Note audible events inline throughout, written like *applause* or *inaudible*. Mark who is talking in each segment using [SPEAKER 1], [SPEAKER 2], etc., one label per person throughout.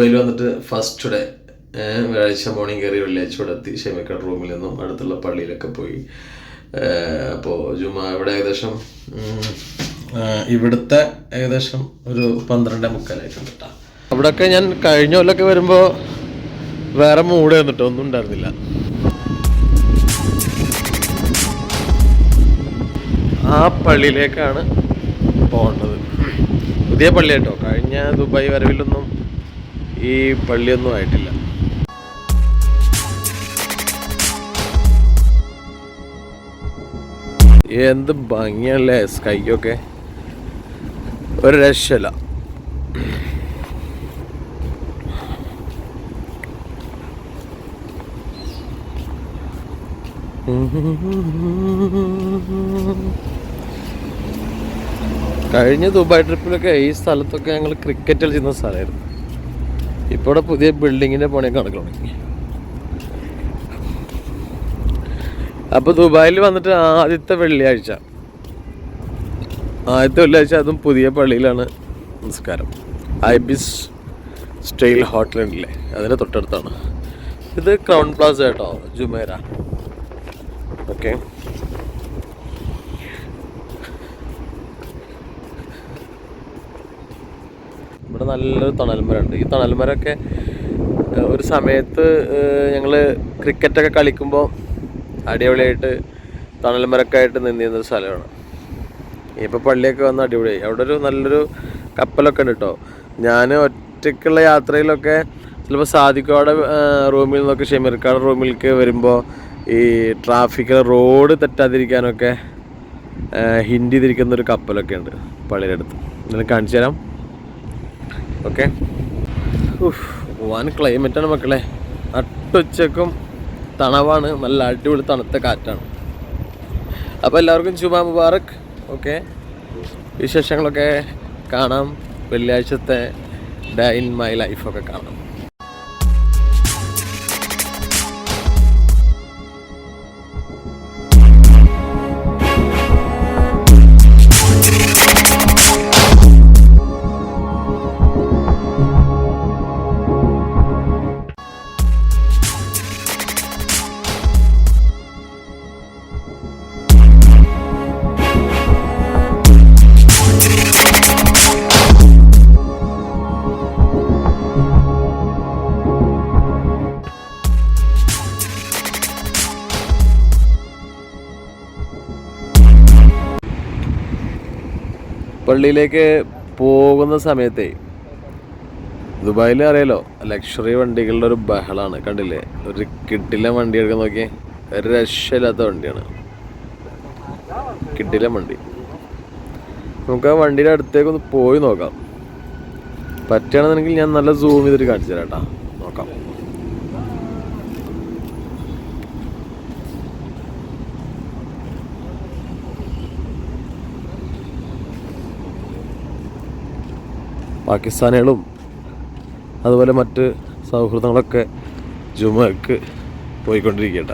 [SPEAKER 1] ദുബൈയിൽ വന്നിട്ട് first day വ്യാഴാഴ്ച മോർണിംഗ് കയറി വെള്ളിയാഴ്ച ഇവിടെ എത്തി. ഷെമിക്കട് റൂമിൽ നിന്നും അടുത്തുള്ള പള്ളിയിലൊക്കെ പോയി. അപ്പോൾ ജുമാ ഇവിടെ ഏകദേശം ഇവിടുത്തെ ഏകദേശം ഒരു പന്ത്രണ്ട് മുക്കാലായിട്ടുണ്ട് കേട്ടോ അവിടെയൊക്കെ ഞാൻ കഴിഞ്ഞ കൊല്ലൊക്കെ വരുമ്പോൾ വേറെ മൂഡ് വന്നിട്ടോ ഒന്നും ഉണ്ടായിരുന്നില്ല. ആ പള്ളിയിലേക്കാണ് പോകേണ്ടത്. പുതിയ പള്ളിയായിട്ടോ കഴിഞ്ഞ ദുബായ് വരവിലൊന്നും ഈ പള്ളിയൊന്നും ആയിട്ടില്ല. എന്ത് ഭംഗിയല്ലേ സ്കൈക്കൊക്കെ. ഒരു രക്ഷയില്ല. കഴിഞ്ഞ ദുബായ് ട്രിപ്പിലൊക്കെ ഈ സ്ഥലത്തൊക്കെ ഞങ്ങൾ ക്രിക്കറ്റ് കളിച്ചിരുന്ന സ്ഥലമായിരുന്നു. ഇപ്പോൾ ഇവിടെ പുതിയ ബിൽഡിങ്ങിന്റെ പണിയൊക്കെ നടക്കണം അപ്പൊ അപ്പോൾ ദുബായിൽ വന്നിട്ട് ആദ്യത്തെ വെള്ളിയാഴ്ച. ആദ്യത്തെ വെള്ളിയാഴ്ച അതും പുതിയ പള്ളിയിലാണ് നമസ്കാരം ഐബിസ് സ്റ്റൈൽ ഹോട്ടലുണ്ടല്ലേ അതിന്റെ തൊട്ടടുത്താണ്. ഇത് ക്രൗൺ പ്ലാസ കേട്ടോ ജുമേര. ഓക്കെ. ഇവിടെ നല്ലൊരു തണൽമരമുണ്ട് ഈ തണൽമരമൊക്കെ ഒരു സമയത്ത് ഞങ്ങൾ ക്രിക്കറ്റൊക്കെ കളിക്കുമ്പോൾ അടിപൊളിയായിട്ട് തണൽമരമൊക്കെ ആയിട്ട് നിന്നിരുന്ന ഒരു സ്ഥലമാണ്. ഇപ്പോൾ പള്ളിയൊക്കെ വന്ന് അടിപൊളിയായി. അവിടെ ഒരു നല്ലൊരു കപ്പലൊക്കെ ഉണ്ട് കേട്ടോ ഞാൻ ഒറ്റയ്ക്കുള്ള യാത്രയിലൊക്കെ ചിലപ്പോൾ സാധിക്കോടെ റൂമിൽ നിന്നൊക്കെ ഷെമീർക്കാട് റൂമിലേക്ക് വരുമ്പോൾ ഈ ട്രാഫിക്കിൽ റോഡ് തെറ്റാതിരിക്കാനൊക്കെ ഹിൻഡ് ഹിന്ദി തിരിക്കുന്ന ഒരു കപ്പലൊക്കെ ഉണ്ട് പള്ളിയുടെ അടുത്ത്. ഇന്നലെ കാണിച്ചു തരാം. ഓക്കെ? വൻ ക്ലൈമറ്റാണ് മക്കളെ. നട്ടുച്ചക്കും തണവാണ്. നല്ല അടിപൊളി തണുത്ത കാറ്റാണ്. അപ്പോൾ എല്ലാവർക്കും ചുമ മുബാറക്. ഓക്കെ? വിശേഷങ്ങളൊക്കെ കാണാം. വെള്ളിയാഴ്ചത്തെ ഡേ ഇൻ മൈ ലൈഫൊക്കെ കാണാം. പള്ളിയിലേക്ക് പോകുന്ന സമയത്തെ ദുബായിൽ അറിയാലോ ലക്ഷറി വണ്ടികളുടെ ഒരു ബഹളാണ് കണ്ടില്ലേ? ഒരു കിട്ടില വണ്ടി എടുക്കാൻ നോക്കിയേ ഒരു രക്ഷയില്ലാത്ത വണ്ടിയാണ്. കിട്ടില വണ്ടി. നമുക്ക് ആ വണ്ടിയുടെ അടുത്തേക്ക് ഒന്ന് പോയി നോക്കാം. പറ്റുകയാണെന്നുണ്ടെങ്കിൽ ഞാൻ നല്ല സൂം ചെയ്തിട്ട് കാണിച്ചു തരാം കേട്ടോ. നോക്കാം. പാകിസ്ഥാനികളും അതുപോലെ മറ്റ് സൗഹൃദങ്ങളൊക്കെ ജുമക്ക് പോയിക്കൊണ്ടിരിക്കട്ട.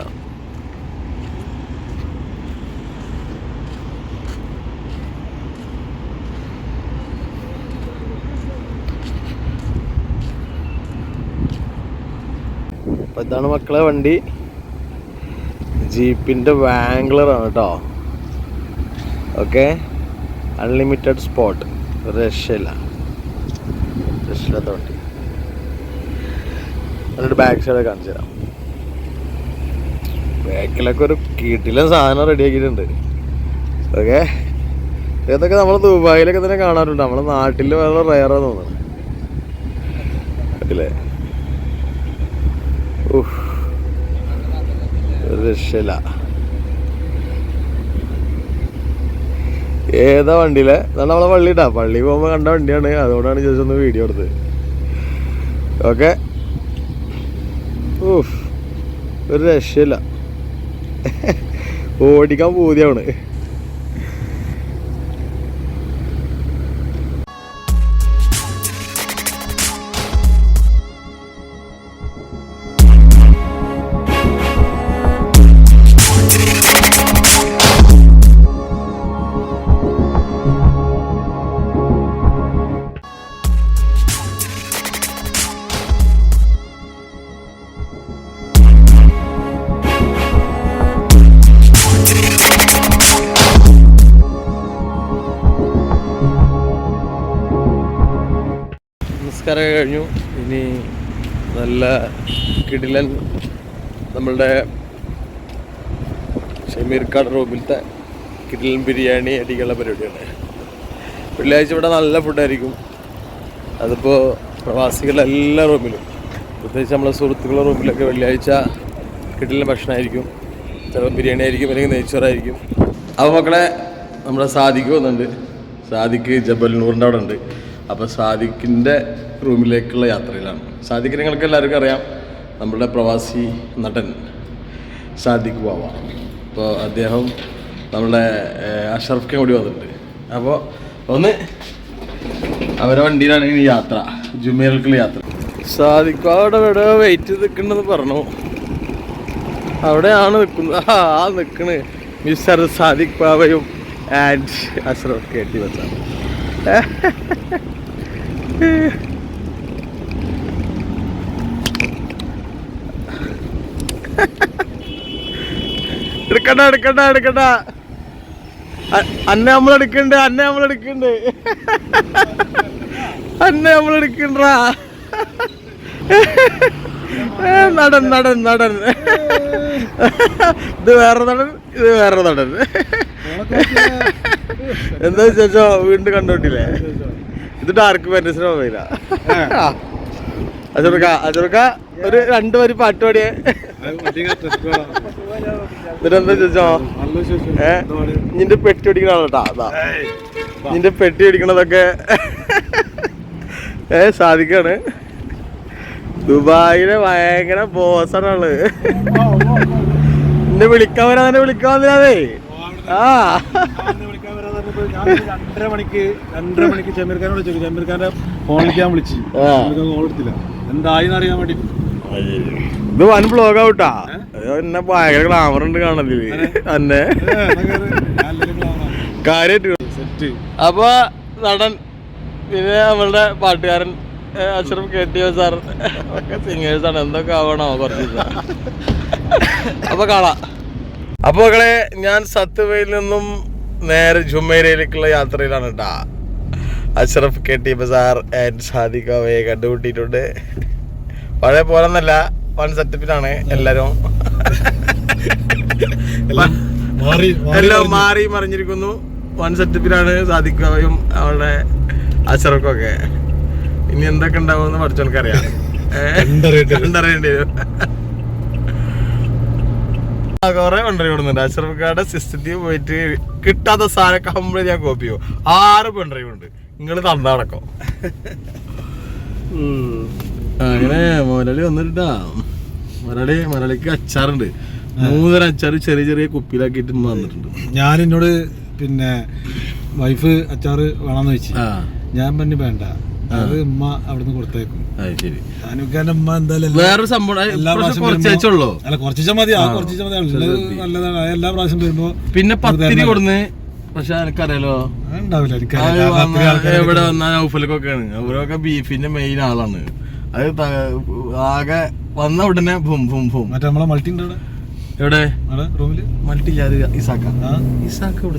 [SPEAKER 1] അപ്പം ഇതാണ് മക്കളെ വണ്ടി. ജീപ്പിന്റെ വാംഗ്ലറാണ് കേട്ടോ ഓക്കെ അൺലിമിറ്റഡ് സ്പോട്ട് രക്ഷയില്ല. രക്ഷയില്ലാത്ത വണ്ടി എന്നിട്ട് ബാക്ക് സൈഡ് കാണിച്ചു തരാം. ബാക്കിലൊക്കെ ഒരു കീട്ടിലെ സാധനം റെഡിയാക്കിയിട്ടുണ്ട് ഓക്കെ ഇതൊക്കെ നമ്മൾ ദുബായിലൊക്കെ തന്നെ കാണാറുണ്ട്. നമ്മളെ നാട്ടിൽ വളരെ റയറാ തോന്നുന്നു. അല്ലേ. ഒരു രക്ഷയില്ല. ഏതാ വണ്ടിയിലെ? ഇതാണ് നമ്മളെ പള്ളി ഇട്ടാ പള്ളി പോകുമ്പോൾ കണ്ട വണ്ടിയാണ്. അതുകൊണ്ടാണ് ജസ്റ്റ് ഒന്ന് വീഡിയോ എടുത്തത്. ഓക്കെ ഊഫ് ഒരു രക്ഷയില്ല. ഓടിക്കാൻ പൂതിയാണ്. നമസ്കാരമൊക്കെ കഴിഞ്ഞു. ഇനി നല്ല കിടിലൻ നമ്മളുടെ ഷമീർക്കാട് റൂമിലത്തെ കിടിലൻ ബിരിയാണി അടിക്കുള്ള പരിപാടിയാണ്. വെള്ളിയാഴ്ച ഇവിടെ നല്ല ഫുഡായിരിക്കും അതിപ്പോൾ പ്രവാസികളുടെ എല്ലാ റൂമിലും. പ്രത്യേകിച്ച് നമ്മളെ സുഹൃത്തുക്കളുടെ റൂമിലൊക്കെ വെള്ളിയാഴ്ച കിടിലൻ ഭക്ഷണമായിരിക്കും ചിലപ്പോൾ ബിരിയാണി ആയിരിക്കും അല്ലെങ്കിൽ നെയ്ച്ചോറായിരിക്കും അപ്പോൾ മക്കളെ നമ്മുടെ സാദിക്ക് വന്നിട്ടുണ്ട്. സാദിക്ക് ജബൽ നൂറിന്റെ അവിടെ ഉണ്ട്. അപ്പോൾ സാദിക്കിന്റെ റൂമിലേക്കുള്ള യാത്രയിലാണ്. സാദിഖ് നിങ്ങൾക്ക് എല്ലാവർക്കും അറിയാം. നമ്മുടെ പ്രവാസി നടൻ സാദിഖ് ബാവ. അപ്പോൾ അദ്ദേഹം നമ്മുടെ അഷറഫ് കൂടി വന്നിട്ടുണ്ട്. അപ്പോൾ ഒന്ന് അവരെ വണ്ടിയിലാണ് ഈ യാത്ര. ജുമേൽക്കുള്ള യാത്ര. സാദിഖ് എവിടെ വെയിറ്റ് നിൽക്കണ്ടെന്ന് പറഞ്ഞു. അവിടെയാണ് നിൽക്കുന്നത്. ആ നിൽക്കണ് മിസ്റ്റർ സാദിഖ് ബാബയും ആൻഡ് അഷറഫ് കെ ടി എടുക്കണ്ട എടുക്കണ്ട എടുക്കണ്ട. അന്നെ അന്നെ നമ്മളെടുക്കണ്ട് അന്നെ നമ്മൾ എടുക്കണ്ട. അന്നെ നമ്മൾ എടുക്കണ്ടാ. നടൻ നടൻ നടൻ. ഇത് വേറെ നടൻ ഇത് വേറെ നടൻ. എന്താ ചോദിച്ചോ വീണ്ടും കണ്ടോട്ടില്ലേ ഇത് ഡാർക്ക് ഫാന്റസിന്റെ മൊബൈലാ അജുർക്ക അജുർക്ക ഒരു രണ്ടു വരി പാട്ട് പാടിയേ. ചോദിച്ചോ? ഏ? നിന്റെ പെട്ടി അടിക്കണ കേട്ടാ അതാ നിന്റെ പെട്ടി അടിക്കണതൊക്കെ ഏ സാധിക്കാണ്. ദുബായിലെ ഭയങ്കര ബോസാണ് നിന്നെ വിളിക്കാൻ വരാതെ വിളിക്കാൻ വന്നില്ലാതെ ആ.
[SPEAKER 2] രണ്ടര മണിക്ക് രണ്ടര മണിക്ക് ചെമ്മീർഖാനോട് ചോദിച്ചു ചെമ്മീർഖാന്റെ ഫോണിൽ ഞാൻ വിളിച്ചു.
[SPEAKER 1] ആ.
[SPEAKER 2] കോൾ എടുത്തില്ല. എന്തായിന്ന് അറിയാൻ വേണ്ടി.
[SPEAKER 1] ഇത് വൻ ബ്ലോഗ് ഔട്ടാ എന്നെ ഭയങ്കര ഗ്ലാമർ ഉണ്ട് കാണലിൽ. അന്നെ. കാര്യമായിട്ട്
[SPEAKER 2] സെറ്റ്
[SPEAKER 1] അപ്പൊ നടൻ പിന്നെ നമ്മളുടെ പാട്ടുകാരൻ അക്ഷരം അഷ്റഫ് കെ ടി സാർ ഒക്കെ സിംഗേഴ്സാണ് എന്തൊക്കെ ആവണോ കുറച്ച്. അപ്പൊ കാണാം. അപ്പൊ മക്കളെ ഞാൻ സത്യവയിൽ നിന്നും നേരെ ജുമേരയിലേക്കുള്ള യാത്രയിലാണ് കേട്ടാ Ashraf K T Bazar and സാദിഖാവയെ കണ്ടുമുട്ടിയിട്ടുണ്ട്. പഴയ പോലെന്നല്ല വൺ സെറ്റപ്പിലാണ് എല്ലാരും. എല്ലാം മാറി മറിഞ്ഞിരിക്കുന്നു. വൺ സെറ്റപ്പിലാണ് സാധിക്കുകയും അവളുടെ അച്ചറക്കൊക്കെ ഇനി എന്തൊക്കെ ഉണ്ടാവുമെന്ന് എന്ന്
[SPEAKER 2] കണ്ടറിയട്ടെ.
[SPEAKER 1] കണ്ടറിയേണ്ടി വരും. കൊറേ കൊണ്ടുപോയി വിടുന്നുണ്ട് അഷറഫ്ക്കാരുടെ സിസ്റ്റത്തിൽ പോയിട്ട് കിട്ടാത്ത സാധനം കംപ്ലീറ്റ് ഞാൻ കോപ്പി ചെയ്യും. ആറ് പെൺഡ്രൈവ് ഉണ്ട് നിങ്ങൾ തന്നടക്കം അങ്ങനെ മുരളി വന്നിട്ടാ മുരളി മുരളിക്ക് അച്ചാറുണ്ട്. മൂന്നര അച്ചാർ ചെറിയ ചെറിയ കുപ്പിയിലാക്കിയിട്ട് ഉമ്മ വന്നിട്ടുണ്ട്.
[SPEAKER 2] ഞാൻ എന്നോട് പിന്നെ വൈഫ് അച്ചാറ് വേണമെന്ന് വെച്ചു ഞാൻ പറഞ്ഞു വേണ്ട. അത് ഉമ്മ അവിടുന്ന് കൊടുത്തേക്കും.
[SPEAKER 1] അത് ശരി.
[SPEAKER 2] ഷാനുഖാന്റെ ഉമ്മ എന്തായാലും
[SPEAKER 1] വേറൊരു സംഭവം
[SPEAKER 2] അല്ല കുറച്ച് മതി. ആ കുറച്ച് മതി. ഉള്ളത് നല്ലതാണ്. അത് എല്ലാ പ്രാവശ്യം വരുമ്പോ
[SPEAKER 1] പിന്നെ പത്തിരി കൊടുന്ന്. പക്ഷെ എനിക്കറിയാലോ എവിടെ വന്നാൽ ഔഫലൊക്കെ ബീഫിന്റെ മെയിൻ ആളാണ്. അത് ആകെ വന്ന ഉടനെ ഭും ഭും ഭും.
[SPEAKER 2] മറ്റേ നമ്മളെ മൾട്ടി ഉണ്ട്
[SPEAKER 1] എവിടെ?
[SPEAKER 2] റൂമിൽ?
[SPEAKER 1] മൾട്ടി ഇസാക്ക. ഇസാക്ക ഇവിടെ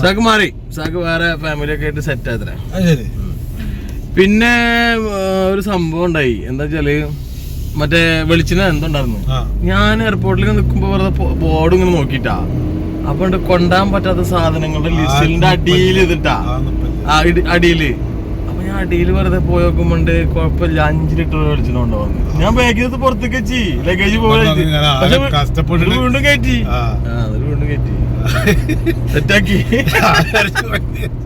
[SPEAKER 1] ഇസാക്ക് മാറി. ഇസാക്ക് വേറെ ഫാമിലി ഒക്കെ ആയിട്ട് സെറ്റ് ആയത്ര പിന്നെ ഒരു സംഭവം ഉണ്ടായി. എന്താ വെച്ചാൽ മറ്റേ വെളിച്ചിന് എന്തുണ്ടായിരുന്നു? ഞാൻ എയർപോർട്ടിൽ നിൽക്കുമ്പോ വെറുതെ ബോർഡ് ഇങ്ങനെ നോക്കിട്ടാ അപ്പൊ കൊണ്ടാൻ പറ്റാത്ത സാധനങ്ങളുടെ ലിസ്റ്റിന്റെ അടിയിൽ ഇതിട്ടാ. അടിയിൽ. അടിയിൽ വെറുതെ പോയി നോക്കുമ്പോണ്ട് കുഴപ്പമില്ല. അഞ്ചു ലിറ്റർ വെളിച്ചിട്ടുണ്ടോ ഞാൻ ബാഗിൽ പുറത്തേക്ക് വെച്ചി. ലഗേജ് പോയി. വീണ്ടും കയറ്റി. വീണ്ടും കയറ്റി. സെറ്റാക്കി. *laughs*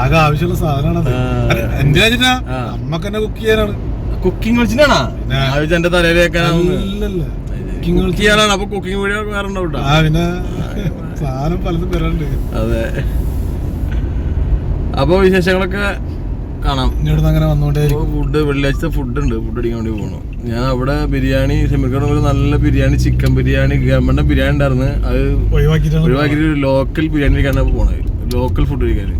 [SPEAKER 2] ആകെ ആവശ്യമുള്ള
[SPEAKER 1] സാധനമാണ്.
[SPEAKER 2] നമ്മക്ക് തന്നെ കുക്ക് ചെയ്യാനാണ്.
[SPEAKER 1] കുക്കിംഗ് വിളിച്ചിട്ടാണാ. എന്റെ തലയിൽ ചെയ്യാനാണ്. അപ്പൊ കുക്കിംഗ് വീഡിയോ വേറെ ഉണ്ടാവും
[SPEAKER 2] ആ പിന്നെ സാധനം പലതും വരാണ്ട്
[SPEAKER 1] അതെ. അപ്പൊ വിശേഷങ്ങളൊക്കെ കാണാം.
[SPEAKER 2] അങ്ങനെ
[SPEAKER 1] ഫുഡ് വെള്ളിയാഴ്ച ഫുഡ് ഉണ്ട്. ഫുഡ് അടിക്കാൻ വേണ്ടി പോകണം ഞാൻ അവിടെ ബിരിയാണി ഷമീർക്കാട് നല്ല ബിരിയാണി ചിക്കൻ ബിരിയാണി ഗവൺമെന്റ് ബിരിയാണി ഉണ്ടായിരുന്നു. അത് ഒഴിവാക്കിയിട്ട് ലോക്കൽ ബിരിയാണി കഴിക്കാനാണ് പോണത്. ലോക്കൽ ഫുഡ് കഴിക്കാൻ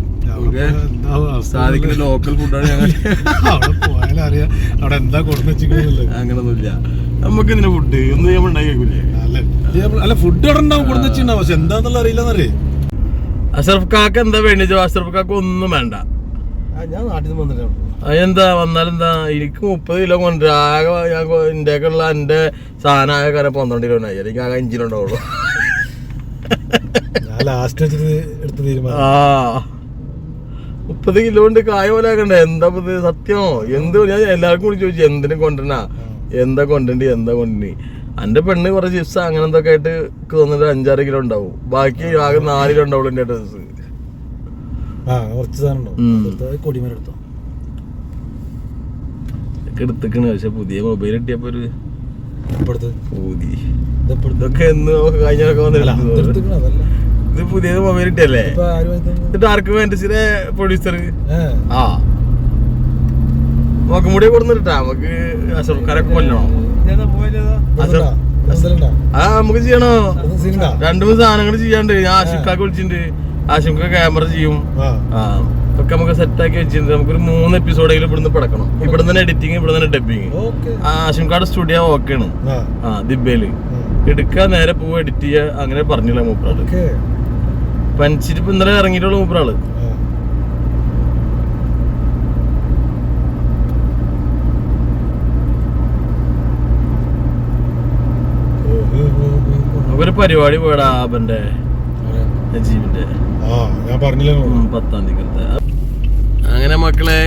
[SPEAKER 1] സാധിക്കുന്ന ലോക്കൽ ഫുഡാണ് ഞങ്ങൾ.
[SPEAKER 2] അവിടെ എന്താ വെച്ചിട്ടുള്ളത്
[SPEAKER 1] അങ്ങനൊന്നുമില്ല. നമുക്ക് ഇതിന്റെ ഫുഡ് ഒന്നും ഞാൻ ഉണ്ടാക്കിക്കൂലേ
[SPEAKER 2] അല്ല ഫുഡ് അവിടെ ഉണ്ടാവും പക്ഷെ എന്താന്നുള്ള അറിയില്ലെന്നറിയേ?
[SPEAKER 1] അഷറഫ് കാക്ക എന്താ വേണ്ടി അഷറഫ് കാക്ക ഒന്നും വേണ്ട
[SPEAKER 2] ഞാൻ നാട്ടിൽ നിന്ന് വന്നിട്ടാണ്
[SPEAKER 1] അതെന്താ വന്നാലെന്താ എനിക്ക് മുപ്പത് കിലോ കൊണ്ട് ആകെ ഞാൻ ഇന്ത്യയ്ക്ക് എന്റെ ഉള്ള എന്റെ സാധനം ആകെ കാരണം പന്ത്രണ്ട് കിലോ ആയി എനിക്ക് ആകെ
[SPEAKER 2] തീരുമാനം.
[SPEAKER 1] ആ. മുപ്പത് കിലോ കൊണ്ട് കായ പോലെ ആക്കണ്ടേ? എന്താ ഇത് സത്യമോ എന്ത് ഞാൻ എല്ലാവർക്കും കൂടി ചോദിച്ചു എന്തിനും കൊണ്ടുവരണ? എന്താ കൊണ്ടുണ്ട് എന്താ കൊണ്ടി എന്റെ പെണ്ണ് കുറച്ച് ചിപ്സ് അങ്ങനെ എന്തൊക്കെ ആയിട്ട് തോന്നിട്ട് അഞ്ചാറ് കിലോ ഉണ്ടാവും. ബാക്കി ആകെ നാല് കിലോ ഉണ്ടാവുള്ളൂ എന്റെ ഡ്രസ്
[SPEAKER 2] ആ കുറച്ച് സാധനം
[SPEAKER 1] ഉം.
[SPEAKER 2] ഉണ്ടാവും കൊടിമരം എടുത്തോ?
[SPEAKER 1] എടുത്തിക്കണ് പക്ഷെ പുതിയ മൊബൈൽ കിട്ടിയപ്പോ ഒരു ഇതൊക്കെ എന്ന് കഴിഞ്ഞൊക്കെ ഇത് പുതിയത് മൊബൈൽ കിട്ടിയല്ലേ?
[SPEAKER 2] ഇപ്പൊ ആര് വാങ്ങിത്തന്നു?
[SPEAKER 1] ഇത് ഡാർക്ക് ഫാന്റസിയുടെ പ്രൊഡ്യൂസർ
[SPEAKER 2] ആ.
[SPEAKER 1] ആ മുടി കൊടുത്തിട്ടാ. നമുക്ക് അസുറക്കാരൊക്കെ കൊല്ലണം? ആ നമുക്ക് ചെയ്യണോ? രണ്ടു മൂന്ന് സാധനങ്ങൾ ചെയ്യാണ്ട് ഞാൻ അശുക്കാക്ക് വിളിച്ചിട്ടുണ്ട്. ആഷിക്ക ക്യാമറ ചെയ്യും. ഒക്കെ നമുക്ക് സെറ്റ് ആക്കി വെച്ചിട്ടുണ്ട്. നമുക്കൊരു മൂന്ന് എപ്പിസോഡെങ്കിലും ഇവിടുന്ന് പടക്കണം. ഇവിടെ തന്നെ എഡിറ്റിംഗ് ഇവിടെ തന്നെ ഡബിങ് ആഷിംകാട് സ്റ്റുഡിയോ ഓക്കെയാണ്.
[SPEAKER 2] ആണ്
[SPEAKER 1] ആ ദിബേൽ. എടുക്കുക നേരെ പോവുക എഡിറ്റ് ചെയ്യുക അങ്ങനെ പറഞ്ഞില്ല
[SPEAKER 2] മൂപ്പറാൾ
[SPEAKER 1] പനിച്ചിട്ട് ഇപ്പൊ ഇന്നലെ ഇറങ്ങിയിട്ടുള്ള
[SPEAKER 2] മൂപ്പറാൾ.
[SPEAKER 1] നമുക്കൊരു പരിപാടി പോയടാ അവന്റെ നജീബിന്റെ.
[SPEAKER 2] ഞാൻ പറഞ്ഞില്ല
[SPEAKER 1] ഉം, പത്താം തീയതി അങ്ങനെ മക്കളെ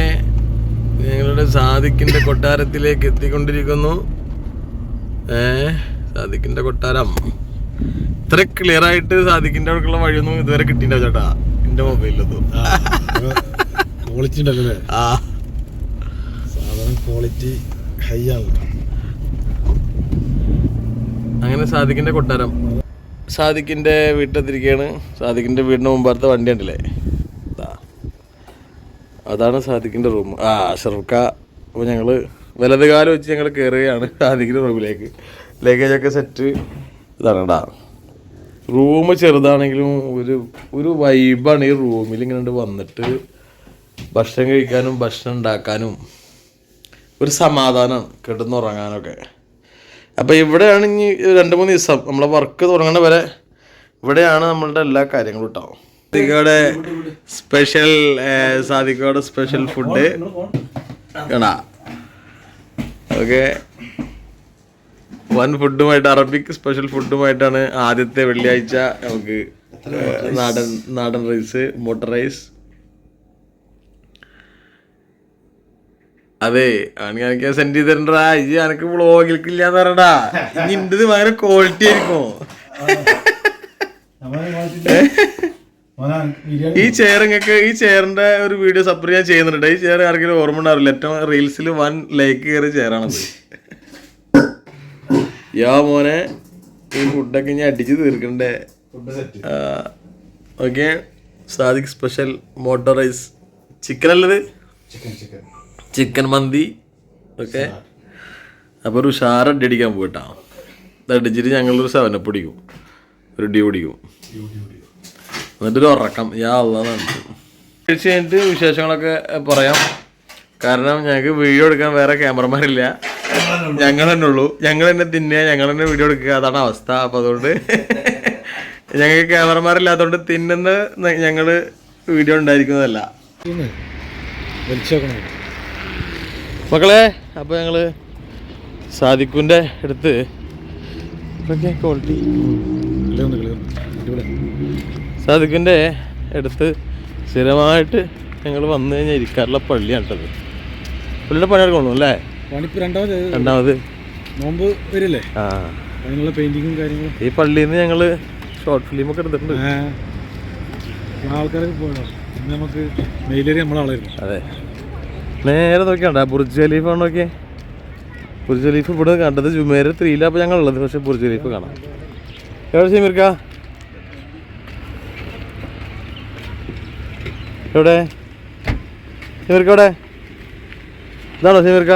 [SPEAKER 1] ഞങ്ങളുടെ സാദിക്കിന്റെ കൊട്ടാരത്തിലേക്ക് എത്തിക്കൊണ്ടിരിക്കുന്നു. ഏ സാദിക്കിന്റെ കൊട്ടാരം. ഇത്ര ക്ലിയർ ആയിട്ട് സാദിക്കിന്റെ അവിടേക്കുള്ള വഴിയൊന്നും ഇതുവരെ കിട്ടിയില്ല ചേട്ടാ എന്റെ മൊബൈലിലൊന്നും
[SPEAKER 2] ക്വാളിറ്റി
[SPEAKER 1] ആ
[SPEAKER 2] സാധനം ക്വാളിറ്റി ഹൈ ആണ്
[SPEAKER 1] അങ്ങനെ സാദിക്കിന്റെ കൊട്ടാരം. സാദിക്കിന്റെ വീട്ടിലെത്തിരിക്കുകയാണ് സാദിഖിന്റെ വീടിന് മുമ്പാർത്തെ വണ്ടി ഉണ്ടല്ലേ അതാണ് സാദിഖിന്റെ റൂം ആ അഷർക്ക അപ്പോൾ ഞങ്ങൾ വലത് കാലം വെച്ച് ഞങ്ങൾ കയറുകയാണ് സാദിഖിന്റെ റൂമിലേക്ക് ലഗേജൊക്കെ സെറ്റ് ഇതാണ് കേട്ടാ റൂം ചെറുതാണെങ്കിലും ഒരു ഒരു വൈബാണ് ഈ റൂമിൽ ഇങ്ങനെ വന്നിട്ട് ഭക്ഷണം കഴിക്കാനും ഭക്ഷണം ഉണ്ടാക്കാനും. ഒരു സമാധാനമാണ് കിടന്നുറങ്ങാനൊക്കെ. അപ്പോൾ ഇവിടെയാണ് ഇനി രണ്ട് മൂന്ന് ദിവസം നമ്മളെ വർക്ക് തുടങ്ങണ വരെ ഇവിടെയാണ് നമ്മളുടെ എല്ലാ കാര്യങ്ങളും ഉണ്ടാവും സാധികയുടെ സ്പെഷ്യൽ സാധികയുടെ സ്പെഷ്യൽ ഫുഡ് കാണാ. ഓക്കെ. വൻ ഫുഡുമായിട്ട് അറബിക് സ്പെഷ്യൽ ഫുഡുമായിട്ടാണ് ആദ്യത്തെ വെള്ളിയാഴ്ച നമുക്ക് നാടൻ നാടൻ റൈസ് മോട്ടർ റൈസ് അതെ അവനക്ക് എനിക്ക് സെൻഡ് ചെയ്ത് തരണ്ടാ ഇത് എനക്ക് വ്ളോഗിൽക്കില്ലാന്ന് പറയടാ. ഇനി ഇന്റത് ഭയങ്കര ക്വാളിറ്റി ആയിരിക്കും. ഈ ചെയർ നിങ്ങൾക്ക് ഈ ചെയറിന്റെ ഒരു വീഡിയോ സപ്പർ ഞാൻ ചെയ്യുന്നുണ്ട്. ഈ ചെയർ ആർക്കെങ്കിലും ഓർമ്മ ഉണ്ടാവില്ല? ഏറ്റവും റീൽസിൽ വൺ ലൈക്ക് കയറിയ ചെയറാണത് യാ മോനെ ഈ ഫുഡൊക്കെ ഞാൻ അടിച്ച് തീർക്കണ്ടേ? ഓക്കെ സാദിക് സ്പെഷ്യൽ മോട്ടോറൈസ് ചിക്കൻ അല്ലത് ചിക്കൻ മന്തി ഓക്കെ? അപ്പോൾ ഒരു ഉഷാർ അടി അടിക്കാൻ പോയിട്ടാ. ഇത് അടിച്ചിട്ട് ഞങ്ങളൊരു സെവനപ്പ് പിടിക്കും ഒരു ഡി പിടിക്കും എന്നിട്ടൊരു ഉറക്കം. യാ അള്ളാന്ന് കഴിച്ച് കഴിഞ്ഞിട്ട് വിശേഷങ്ങളൊക്കെ പറയാം. കാരണം ഞങ്ങൾക്ക് വീഡിയോ എടുക്കാൻ വേറെ ക്യാമറമാരില്ല ഞങ്ങൾ തന്നെ ഉള്ളൂ. ഞങ്ങൾ തന്നെ തിന്നുക ഞങ്ങൾ തന്നെ വീഡിയോ എടുക്കുക. അതാണ് അവസ്ഥ. അപ്പം അതുകൊണ്ട് *laughs* ഞങ്ങൾക്ക് ക്യാമറമാരില്ലാത്തതുകൊണ്ട് തിന്നുന്ന ഞങ്ങൾ വീഡിയോ ഉണ്ടായിരിക്കുന്നതല്ല.
[SPEAKER 2] വലിച്ചേക്കണം?
[SPEAKER 1] മക്കളെ അപ്പോൾ ഞങ്ങൾ സാദിഖുവിന്റെ അടുത്ത് ഇതൊക്കെ ക്വാളിറ്റി സാദിഖിന്റെ അടുത്ത് സ്ഥിരമായിട്ട് ഞങ്ങൾ വന്നു കഴിഞ്ഞാൽ ഇരിക്കാറുള്ള പള്ളിയാണ് കേട്ടത്. പള്ളിയുടെ പണി എടുക്കണു അല്ലേ?
[SPEAKER 2] പണിപ്പ് രണ്ടാമത്
[SPEAKER 1] രണ്ടാമത്.
[SPEAKER 2] നോമ്പ് വരില്ലേ?
[SPEAKER 1] ആ.
[SPEAKER 2] അതിനുള്ള പെയിന്റിങ്ങും കാര്യങ്ങളും.
[SPEAKER 1] ഈ പള്ളിയിൽ നിന്ന് ഞങ്ങൾ ഷോർട്ട് ഫിലിമൊക്കെ എടുത്തിട്ടുണ്ട്.
[SPEAKER 2] ആൾക്കാരൊക്കെ പോയോ നമുക്ക് മെയിലേരി നമ്മളാളായിരുന്നു
[SPEAKER 1] അതെ. നേരെ നോക്കിയാണ്ട ബുർജ് ഖലീഫ് ആണ് നോക്കിയേ. ബുർജ് ഖലീഫ് ഇവിടെ കണ്ടത് ജുമേര ത്രീയിലാണ് അപ്പോൾ ഞങ്ങൾ ഉള്ളത് പക്ഷെ ബുർജ് ഖലീഫ് കാണാം. എവിടെ ഷമീർക്ക എവിടെ? ഷമീർക്ക എവിടെ? ഇതാണോ ഷമീർക്ക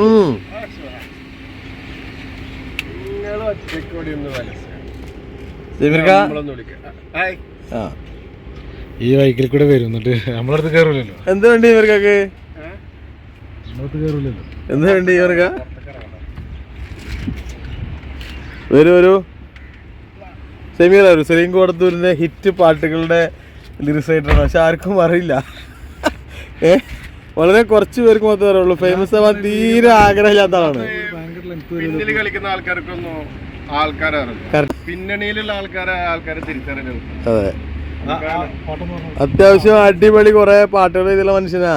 [SPEAKER 1] ഉം. ഷമീർക്ക ആ.
[SPEAKER 2] ഈ ബൈക്കിൽ കൂടെ വരും എന്നിട്ട് നമ്മളടുത്ത് കയറൂലല്ലോ
[SPEAKER 1] എന്ത് വേണ്ടി ഇവർക്കൊക്കെ?
[SPEAKER 2] നമ്മളടുത്ത് കയറൂലല്ലോ
[SPEAKER 1] എന്ത് വേണ്ടി ഇവർക്ക? വരൂ വരൂ. സെമീർ വരൂ. സലീം കോടത്തൂരിന്റെ ഹിറ്റ് പാട്ടുകളുടെ ലിറിക്സ് ആയിട്ടാണ് പക്ഷെ ആർക്കും അറിയില്ല. ഏ? വളരെ കുറച്ച് പേർക്ക് മാത്രമേ അറിയുള്ളൂ. ഫേമസ് ആവാൻ തീരെ ആഗ്രഹമില്ലാത്ത ആളാണ്
[SPEAKER 3] കളിക്കുന്ന ആൾക്കാർക്കൊന്നും ആൾക്കാരെ പിന്നണിയിലുള്ള ആൾക്കാരെ ആൾക്കാരെ തിരിച്ചറിയുന്നത്
[SPEAKER 1] അതെ. അത്യാവശ്യം അടിപൊളി കുറെ പാട്ടുകൾ ചെയ്തുള്ള മനുഷ്യനാ.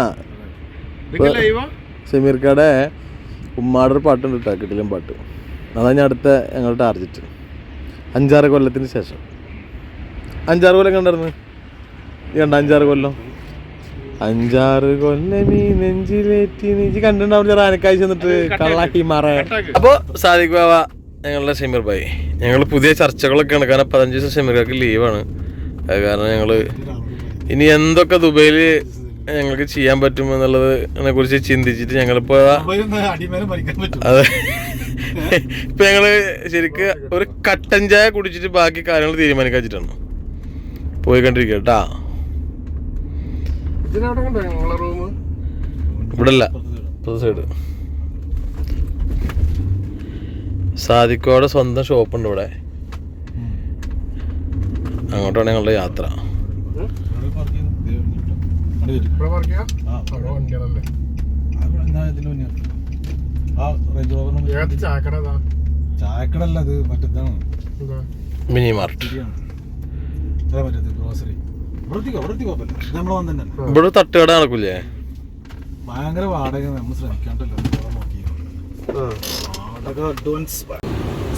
[SPEAKER 3] ഇതൊക്കെ ലൈവാ
[SPEAKER 1] ഷമീർക്കാടെ ഉമ്മാടെ ഒരു പാട്ടുണ്ട് കേട്ടോ കിട്ടിലും പാട്ട്. അതാണ് ഞാൻ അടുത്ത ഞങ്ങളുടെ ടാർജറ്റ്. അഞ്ചാറ് കൊല്ലത്തിന് ശേഷം. അഞ്ചാറ് കൊല്ലം കണ്ടായിരുന്നു? കണ്ട അഞ്ചാറ് കൊല്ലം? അഞ്ചാറ് കൊല്ലം കണ്ടിട്ടുണ്ടാവില്ല നെഞ്ചിലേറ്റി നീ കണ്ടിട്ടുണ്ടാവും ആനക്കാഴ്ച എന്നിട്ട് കള്ളാക്കി മാറ അപ്പൊ സാദിഖ് ബാബ ഞങ്ങളുടെ ഷമീർ ഭായി. ഞങ്ങൾ പുതിയ ചർച്ചകളൊക്കെയാണ്. കാരണം പതിനഞ്ച് ദിവസം ഷമീർക്കാർക്ക് ലീവാണ് അത് കാരണം ഞങ്ങൾ ഇനി എന്തൊക്കെ ദുബൈയിൽ ഞങ്ങൾക്ക് ചെയ്യാൻ പറ്റും എന്നുള്ളതിനെ കുറിച്ച് ചിന്തിച്ചിട്ട് ഞങ്ങളിപ്പോ ദാ
[SPEAKER 2] അടിമേലെ മരിക്കാൻ പറ്റും.
[SPEAKER 1] അതെ. ഇപ്പൊ ഞങ്ങൾ ശരിക്ക് ഒരു കട്ടൻ ചായ കുടിച്ചിട്ട് ബാക്കി കാര്യങ്ങൾ തീരുമാനിക്കാൻ വെച്ചിട്ടാണ് പോയി കണ്ടിരിക്കുക കേട്ടാ
[SPEAKER 3] ഇതിനവിടെ കണ്ടോ റൂം?
[SPEAKER 1] ഇവിടെ അല്ല സൈഡ് സാദിക്കോടെ സ്വന്തം ഷോപ്പുണ്ട് ഇവിടെ. അങ്ങോട്ടാണ് ഞങ്ങളുടെ യാത്ര.
[SPEAKER 2] ചായക്കടല്ല അത് മറ്റേതാണ്
[SPEAKER 1] മിനി മാർട്ട്.
[SPEAKER 2] ഗ്രോസറി
[SPEAKER 1] ഇവിടെ തട്ടുകട നടക്കൂലേ?
[SPEAKER 2] ഭയങ്കര വാടക നമ്മൾ ശ്രമിക്കാണ്ടല്ലോ.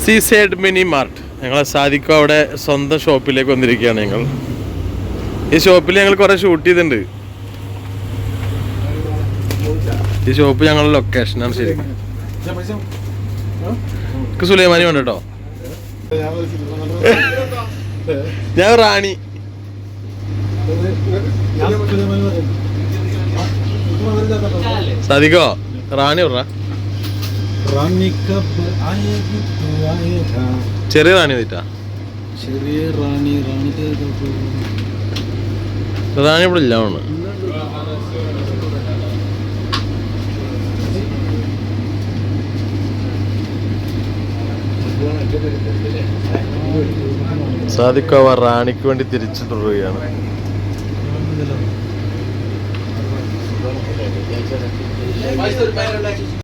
[SPEAKER 1] സീ സൈഡ് മിനി മാർട്ട് ഞങ്ങളെ സാദിക്കും അവിടെ സ്വന്തം ഷോപ്പിലേക്ക് വന്നിരിക്കുകയാണ് ഞങ്ങൾ. ഈ ഷോപ്പിൽ ഞങ്ങൾ കുറെ ഷൂട്ട് ചെയ്തിട്ടുണ്ട്. ഈ ഷോപ്പ് ഞങ്ങളുടെ ലൊക്കേഷനാണ്
[SPEAKER 2] പൈസ
[SPEAKER 1] എനിക്ക് സുലൈമാനി വേണ്ട ഞാൻ റാണി. സാധിക്കോ റാണി പറ
[SPEAKER 2] റാണി
[SPEAKER 1] ചെറിയ റാണി തീറ്റ
[SPEAKER 2] ചെറിയ റാണി റാണി
[SPEAKER 1] റാണി ഇവിടെ ഇല്ല ആണ് സാദിഖ് അവ റാണിക്ക് വേണ്ടി തിരിച്ചു തുടരുകയാണ്